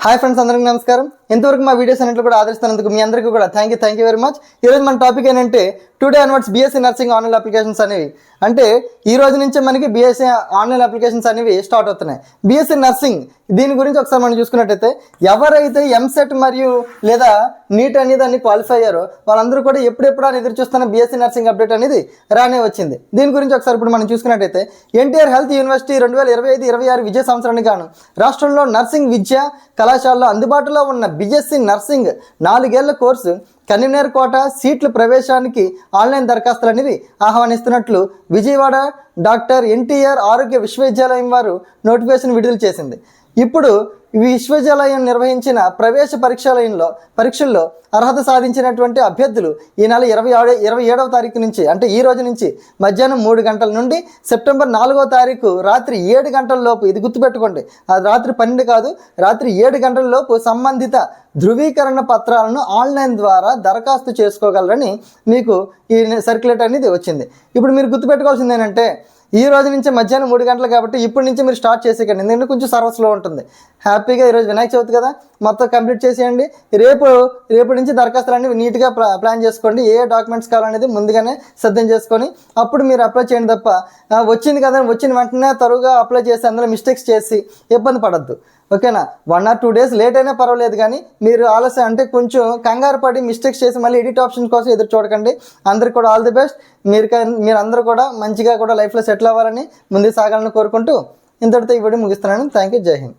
Hi friends అందరికీ నమస్కారం. ఇంతవరకు మా వీడియోస్ అన్నింటిలో కూడా ఆదరిస్తున్నందుకు మీ అందరికీ కూడా thank you thank you very much ఈరోజు మన టాపిక్ ఏంటంటే today onwards BSc nursing online applications అనేవి. అంటే ఈ రోజు నుంచి మనకి బీఎస్సీ ఆన్లైన్ అప్లికేషన్స్ అనేవి స్టార్ట్ అవుతున్నాయి. బీఎస్సీ నర్సింగ్ దీని గురించి ఒకసారి మనం చూసుకున్నట్టయితే ఎవరైతే ఎంసెట్ మరియు లేదా నీట్ అనేది దాన్ని క్వాలిఫై అయ్యారో వాళ్ళందరూ కూడా ఎప్పుడెప్పుడు అని ఎదురు చూస్తున్న బీఎస్సీ నర్సింగ్ అప్డేట్ అనేది రానే వచ్చింది. దీని గురించి ఒకసారి ఇప్పుడు మనం చూసుకున్నట్టయితే ఎన్టీఆర్ హెల్త్ యూనివర్సిటీ రెండు వేల ఇరవై ఐదు ఇరవై ఆరు విద్యా సంవత్సరానికి గాను రాష్ట్రంలో నర్సింగ్ విద్య కళాశాలలో అందుబాటులో ఉన్న బీఎస్సీ నర్సింగ్ నాలుగేళ్ళ కోర్సు కన్వీనర్ కోట సీట్ల ప్రవేశానికి ఆన్లైన్ దరఖాస్తులు అనేవి ఆహ్వానిస్తున్నట్లు విజయవాడ డాక్టర్ ఎన్టీఆర్ ఆరోగ్య విశ్వవిద్యాలయం వారు నోటిఫికేషన్ విడుదల చేసింది. ఇప్పుడు ఈ విశ్వవిద్యాలయం నిర్వహించిన ప్రవేశ పరీక్షలయంలో పరీక్షల్లో అర్హత సాధించినటువంటి అభ్యర్థులు ఈ నెల ఇరవై ఆడు ఇరవై ఏడవ తారీఖు నుంచి అంటే ఈ రోజు నుంచి మధ్యాహ్నం మూడు గంటల నుండి సెప్టెంబర్ నాలుగో తారీఖు రాత్రి ఏడు గంటల లోపు ఇది గుర్తుపెట్టుకోండి అది రాత్రి పన్నెండు కాదు రాత్రి ఏడు గంటల లోపు సంబంధిత ధృవీకరణ పత్రాలను ఆన్లైన్ ద్వారా దరఖాస్తు చేసుకోగలరని మీకు ఈ సర్క్యులేట్ అనేది వచ్చింది. ఇప్పుడు మీరు గుర్తుపెట్టుకోవాల్సింది ఏంటంటే ఈ రోజు నుంచి మధ్యాహ్నం మూడు గంటలు కాబట్టి ఇప్పటి నుంచి మీరు స్టార్ట్ చేసేయండి ఎందుకంటే కొంచెం సర్వస్లో ఉంటుంది. హ్యాపీగా ఈరోజు వినాయక చవితి కదా. మొత్తం కంప్లీట్ చేసేయండి. రేపు రేపు నుంచి దరఖాస్తులన్నీ నీట్గా ప్లా ప్లాన్ చేసుకోండి. ఏ డాక్యుమెంట్స్ కావాలనేది ముందుగానే సిద్ధం చేసుకొని అప్పుడు మీరు అప్లై చేయండి తప్ప వచ్చింది కదా వచ్చిన వెంటనే తరువుగా అప్లై చేసి అందులో మిస్టేక్స్ చేసి ఇబ్బంది పడద్దు. ఓకేనా? One or two days late అయినా పర్వాలేదు కానీ మీరు ఆలస్యం అంటే కొంచెం కంగారు పడి మిస్టేక్స్ చేసి మళ్ళీ ఎడిట్ ఆప్షన్ కోసం ఎదురు చూడకండి. అందరికి కూడా ఆల్ ది బెస్ట్ మీరు మీరు అందరూ కూడా మంచిగా కూడా లైఫ్లో సెటిల్ అవ్వాలని ముందుకు సాగాలని కోరుకుంటూ ఇంతటితో ఈ వీడియో ముగిస్తున్నాను. థ్యాంక్ యూ జై హింద్